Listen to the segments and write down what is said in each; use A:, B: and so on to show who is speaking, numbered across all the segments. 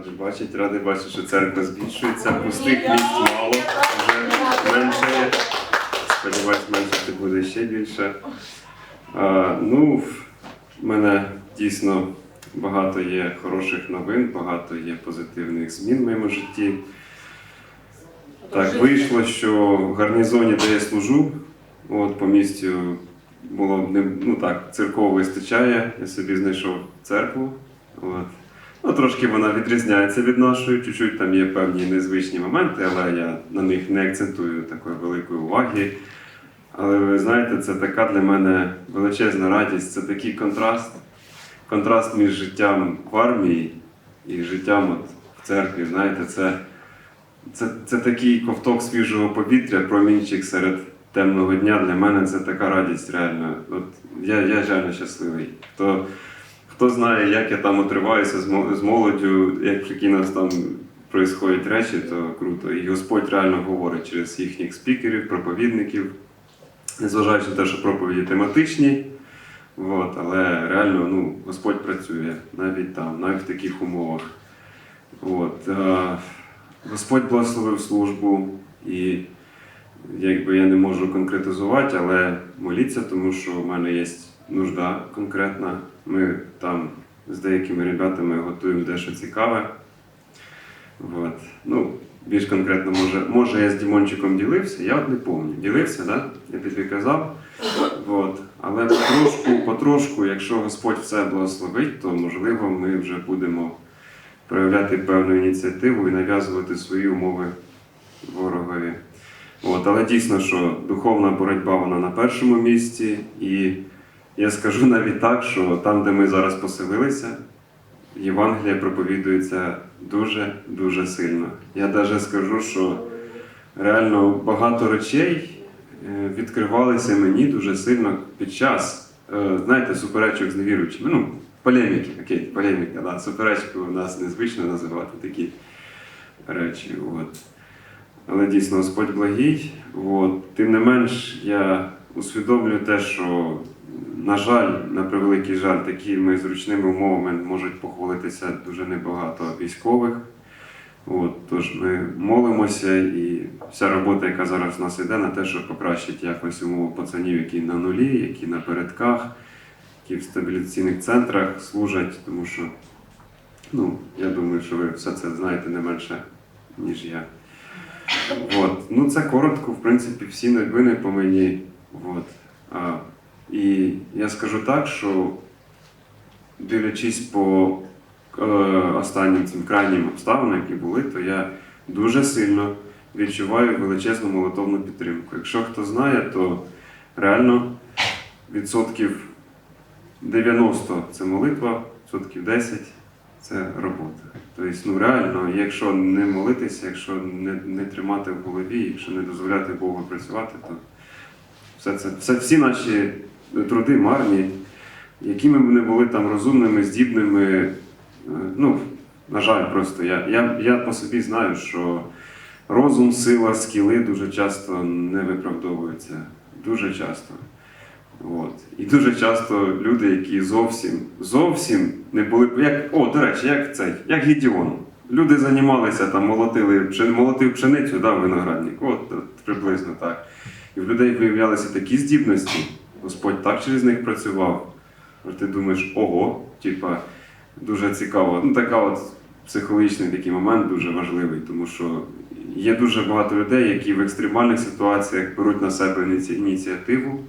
A: Радий бачити, радий бачити, що церква збільшується, пустих місць мало, вже менше. Сподіваюсь, менше буде ще більше. А, ну, в мене дійсно багато є хороших новин, багато є позитивних змін в моєму житті. Так вийшло, що в гарнізоні, де я служу, от по місцю було ну так, церков вистачає. Я собі знайшов церкву. От. Ну, трошки вона відрізняється від нашої, чуть-чуть там є певні незвичні моменти, але я на них не акцентую такої великої уваги. Але ви знаєте, це така для мене величезна радість, це такий контраст. Контраст між життям в армії і життям от в церкві. Знаєте, це, це, це такий ковток свіжого повітря, промінчик серед темного дня. Для мене це така радість реально. От я, я реально щасливий. Хто, хто знає, як я там отриваюся з молоддю, як які нас там происходять речі, то круто. І Господь реально говорить через їхніх спікерів, проповідників, незважаючи на те, що проповіді тематичні. От, але реально ну, Господь працює навіть там, навіть в таких умовах. От, е, Господь благословив службу, і якби я не можу конкретизувати, але моліться, тому що в мене є нужда конкретна. Ми там з деякими ребятами готуємо дещо цікаве. От. Ну, більш конкретно, може, може я з Дімончиком ділився, я от не пам'ятаю. Ділився, да? я тобі казав. От. Але потрошку, потрошку, якщо Господь все благословить, то можливо ми вже будемо проявляти певну ініціативу і нав'язувати свої умови ворогові. От, але дійсно, що духовна боротьба вона на першому місці, і я скажу навіть так, що там, де ми зараз поселилися, Євангелія проповідується дуже-дуже сильно. Я навіть скажу, що реально багато речей е, відкривалися мені дуже сильно під час, е, знаєте, суперечок з невіруючими. Ну, полеміки, окей, полеміка, да. суперечки у нас незвично називати такі речі. От. Але дійсно Господь благий. От. Тим не менш, я усвідомлюю те, що, на жаль, на превеликий жаль, такими зручними умовами можуть похвалитися дуже небагато військових. От, тож ми молимося, і вся робота, яка зараз в нас йде, на те, щоб покращити якось умови пацанів, які на нулі, які на передках, які в стабілізаційних центрах служать, тому що ну, я думаю, що ви все це знаєте не менше, ніж я. От. Ну, це коротко, в принципі, всі новини по мені. От. І я скажу так, що дивлячись по е, останнім цим крайнім обставинам, які були, то я дуже сильно відчуваю величезну молитовну підтримку. Якщо хто знає, то реально відсотків 90 це молитва, відсотків 10 це робота. Тобто, ну реально, якщо не молитися, якщо не, не тримати в голові, якщо не дозволяти Богу працювати, то все це, все, всі наші труди марні, якими б не були там розумними, здібними, е, ну, на жаль, просто я, я, я по собі знаю, що розум, сила, скіли дуже часто не виправдовуються. Дуже часто. От. І дуже часто люди, які зовсім, зовсім не були. Як, о, до речі, як цей, як Гідіон. Люди займалися там, молотили, молотив пшеницю, да, виноградник. От, от приблизно так. І в людей виявлялися такі здібності, Господь так через них працював. Ти думаєш, ого, типа, дуже цікаво. Ну, така от психологічний такий момент дуже важливий, тому що є дуже багато людей, які в екстремальних ситуаціях беруть на себе ініціативу,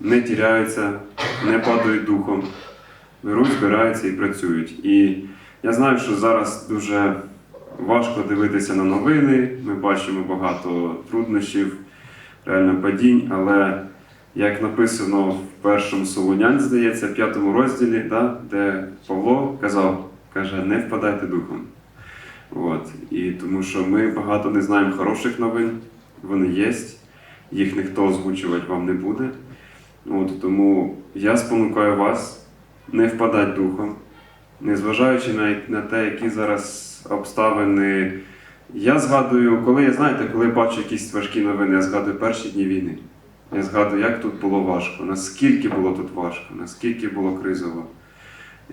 A: не тіряються, не падають духом, беруть, збираються і працюють. І я знаю, що зараз дуже важко дивитися на новини. Ми бачимо багато труднощів, реально падінь, але як написано в першому Солонянь, здається, п'ятому розділі, да, де Павло казав, каже, не впадайте духом. От. І тому що ми багато не знаємо хороших новин, вони є, їх ніхто озвучувати вам не буде. От, тому я спонукаю вас не впадати духом, незважаючи на, на те, які зараз обставини. Я згадую, коли я знаєте, коли бачу якісь важкі новини, я згадую перші дні війни. Я згадую, як тут було важко, наскільки було тут важко, наскільки було кризово.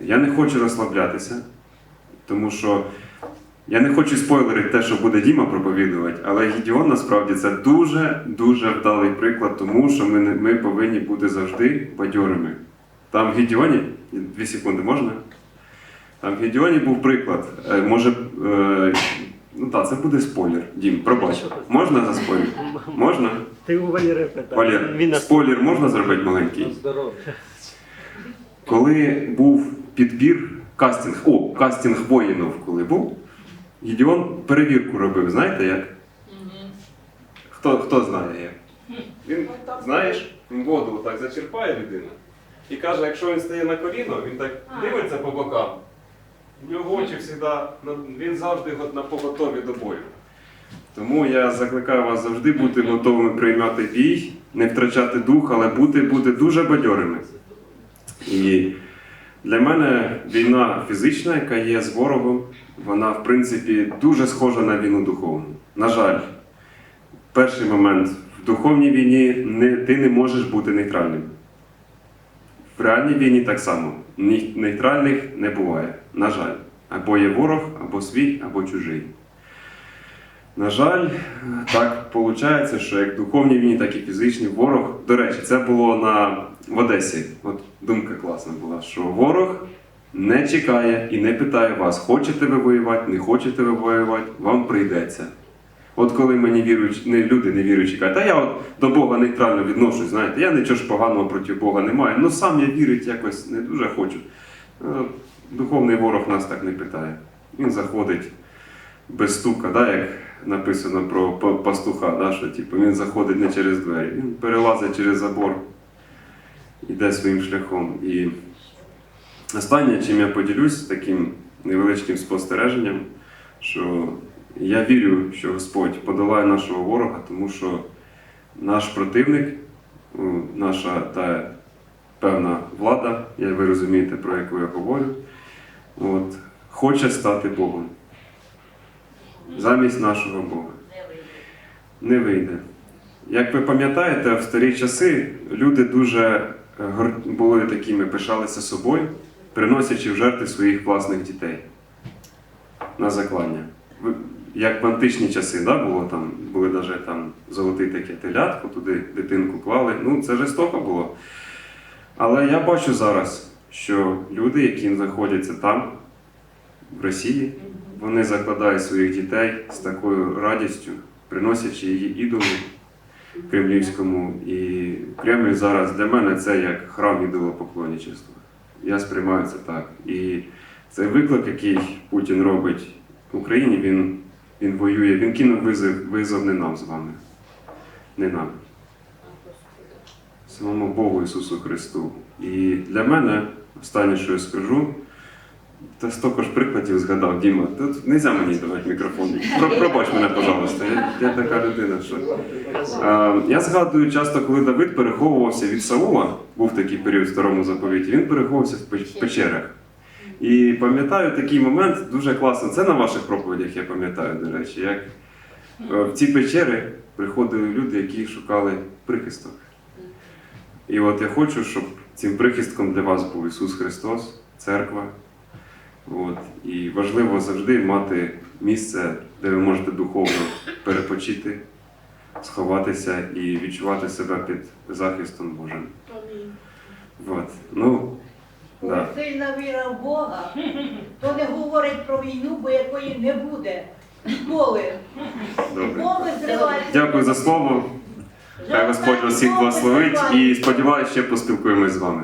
A: Я не хочу розслаблятися, тому що Я не хочу спойлерити те, що буде Діма проповідувати, але Гідіон насправді це дуже дуже вдалий приклад, тому що ми, ми повинні бути завжди бадьорими. Там в Гідіоні, дві секунди можна? Там в Гідіоні був приклад. Е, Може, е, ну так, це буде спойлер. Дім, пробач. Можна за спойлер? Можна?
B: Ти у Валєри питав.
A: Валер,
B: Він нас
A: спойлер можна зробити маленький? Коли був підбір, кастинг, о, кастинг воїнів, коли був, Гідіон перевірку робив, знаєте як? Хто, хто знає як? Він, знаєш, він воду так зачерпає людина і каже, якщо він стає на коліно, він так дивиться по бокам. В нього очі завжди, він завжди на поготові до бою. Тому я закликаю вас завжди бути готовими приймати бій, не втрачати дух, але бути, бути дуже бадьорими. І для мене війна фізична, яка є з ворогом, вона в принципі дуже схожа на війну духовну. На жаль, перший момент в духовній війні не, ти не можеш бути нейтральним. В реальній війні так само. Нейтральних не буває. На жаль. Або є ворог, або свій, або чужий. На жаль, так виходить, що як в духовній війні, так і фізичній ворог. До речі, це було на в Одесі. От думка класна була, що ворог не чекає і не питає вас, хочете ви воювати, не хочете ви воювати, вам прийдеться. От коли мені віруючі, не, люди не віруючі кажуть, та я от до Бога нейтрально відношусь, знаєте, я нічого ж поганого проти Бога не маю, ну сам я вірити якось не дуже хочу. Е, Духовний ворог нас так не питає. Він заходить без стука, да, як написано про пастуха, да, що типу, він заходить не через двері, він перелазить через забор, іде своїм шляхом. І останнє, чим я поділюсь таким невеличким спостереженням, що я вірю, що Господь подолає нашого ворога, тому що наш противник, наша та певна влада, я- ви розумієте, про яку я говорю, от, хоче стати Богом замість нашого Бога. Не вийде. Як ви пам'ятаєте, в старі часи люди дуже е, були такими, пишалися собою, приносячи в жертви своїх власних дітей на заклання. Як в античні часи да, було там, були навіть там золотий таке телятко, туди дитинку клали. Ну, це жорстоко було. Але я бачу зараз, що люди, які знаходяться там, в Росії, вони закладають своїх дітей з такою радістю, приносячи її ідолу кремлівському. І Кремль зараз для мене це як храм ідолопоклонничества. Я сприймаю це так. І цей виклик, який Путін робить Україні, він, він воює, він кинув визов, визов не нам з вами. Не нам. Самому Богу Ісусу Христу. І для мене, останнє, що я скажу, та стільки ж прикладів згадав, Діма. Тут не можна мені давати мікрофон. Про, пробач мене, пожалуйста. Я, я така людина, що. Е, я згадую часто, коли Давид переховувався від Саула, був такий період в старому заповіті, він переховувався в печ- печерах. І пам'ятаю такий момент дуже класно. Це на ваших проповідях, я пам'ятаю, до речі, як е, в ці печери приходили люди, які шукали прихисток. І от я хочу, щоб цим прихистком для вас був Ісус Христос, церква. От. І важливо завжди мати місце, де ви можете духовно перепочити, сховатися і відчувати себе під захистом Божим. От. Ну,
C: віра в Бога, то не говорить про війну, бо якої не буде ніколи. Мови зриваються.
A: Дякую за слово. Хай Господь вас всіх благословить і сподіваюся, ще поспілкуємось з вами.